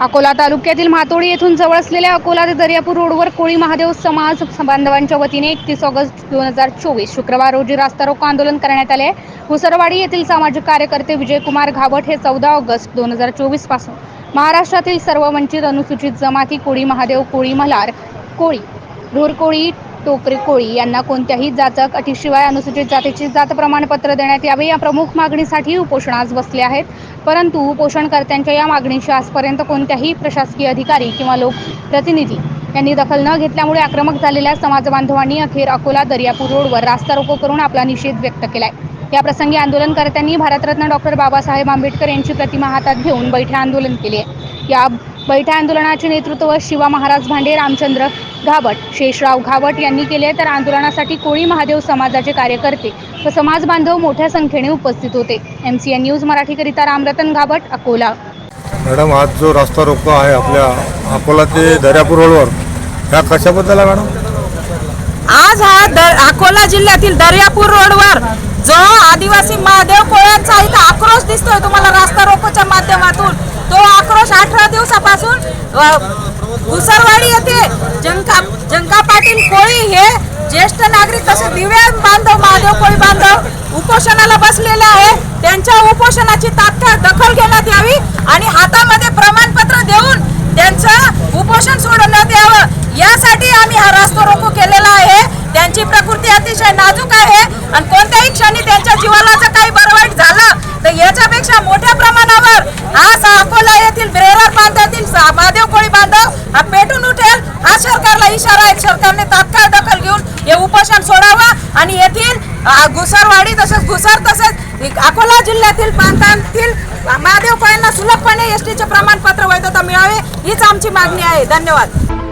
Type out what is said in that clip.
अकोला तालुक्यातील म्हातोडी येथून जवळ असलेल्या अकोला ते दर्यापूर रोडवर कोळी महादेव समाज बांधवांच्या वतीने एकतीस ऑगस्ट दोन हजार चोवीस शुक्रवार रोजी रास्ता रोको आंदोलन करण्यात आले मुसरवाडी येथील सामाजिक कार्यकर्ते विजयकुमार घावट हे चौदा ऑगस्ट दोन हजार चोवीसपासून महाराष्ट्रातील सर्व वंचित अनुसूचित जमाती कोळी महादेव कोळी मल्हार कोळी ढोरकोळी टोकरे कोळी यांना कोणत्याही जाचक अटीशिवाय अनुसूचित जातीचे जात प्रमाणपत्र देण्यात यावे या प्रमुख मागणीसाठी उपोषणास बसले आहेत. परंतु उपोषणकर्त्यांच्या या मागणीशी आजपर्यंत कोणत्याही प्रशासकीय अधिकारी किंवा लोकप्रतिनिधी यांनी दखल न घेतल्यामुळे आक्रमक झालेल्या समाज बांधवांनी अखेर अकोला दर्यापूर रोडवर रास्ता रोको करून आपला निषेध व्यक्त केलाय. या प्रसंगी आंदोलनकर्त्यांनी भारतरत्न डॉक्टर बाबासाहेब आंबेडकर यांची प्रतिमा हातात घेऊन बैठे आंदोलन केले. आहे या बैठ्या आंदोलनाचे नेतृत्व शिवा महाराज भांडे रामचंद्र घाबट शेषराव घाबट यांनी केले तर आंदोलनासाठी कोळी महादेव समाजाचे कार्यकर्ते व समाज बांधव मोठ्या संख्येने उपस्थित होते. एम सी एन न्यूज मराठीकरिता रामरतन घाबट अकोला. मॅडम आज जो रस्ता रोको आहे आपल्या अकोला ते दर्यापूर रोडवर ह्या कशाबद्दल आहे मॅडम? आज हा दर अकोला जिल्ह्यातील दर्यापूर रोडवर जो आदिवासी महादेव कोळ्यांचा इथं आक्रोश दिसतोय तुम्हाला रास्ता रोकोच्या माध्यमातून. दिवसापासून भुसरवाडी येथे जंका जंका पाटील कोळी हे ज्येष्ठ नागरिक तसे दिव्यांग बांधव महादेव कोळी बांधव उपोषणाला बसलेले आहे. त्यांच्या उपोषणाची तात्काळ दखल घेण्यात यावी आणि हातामध्ये प्रमाणपत्र देऊन त्यांचं उपोषण सोडवण्यात यावं यासाठी आम्ही हा रास्ता रोको केलेला आहे. त्यांची प्रकृती अतिशय नाजूक आहे. आणि कोणत्या आंदोलनावर आज अकोला येथील ब्रेरर प्रांतातील महादेव कोळी बांधव हा पेटून उठेल. हा सरकारला इशारा आहे. सरकारने तात्काळ दखल घेऊन हे उपोषण सोडावं. आणि येथील घुसरवाडी तसेच घुसर तसेच अकोला जिल्ह्यातील प्रांतातील महादेव कोळ्यांना सुलभपणे एस टीचे प्रमाणपत्र वैधता मिळावे हीच आमची मागणी आहे. धन्यवाद.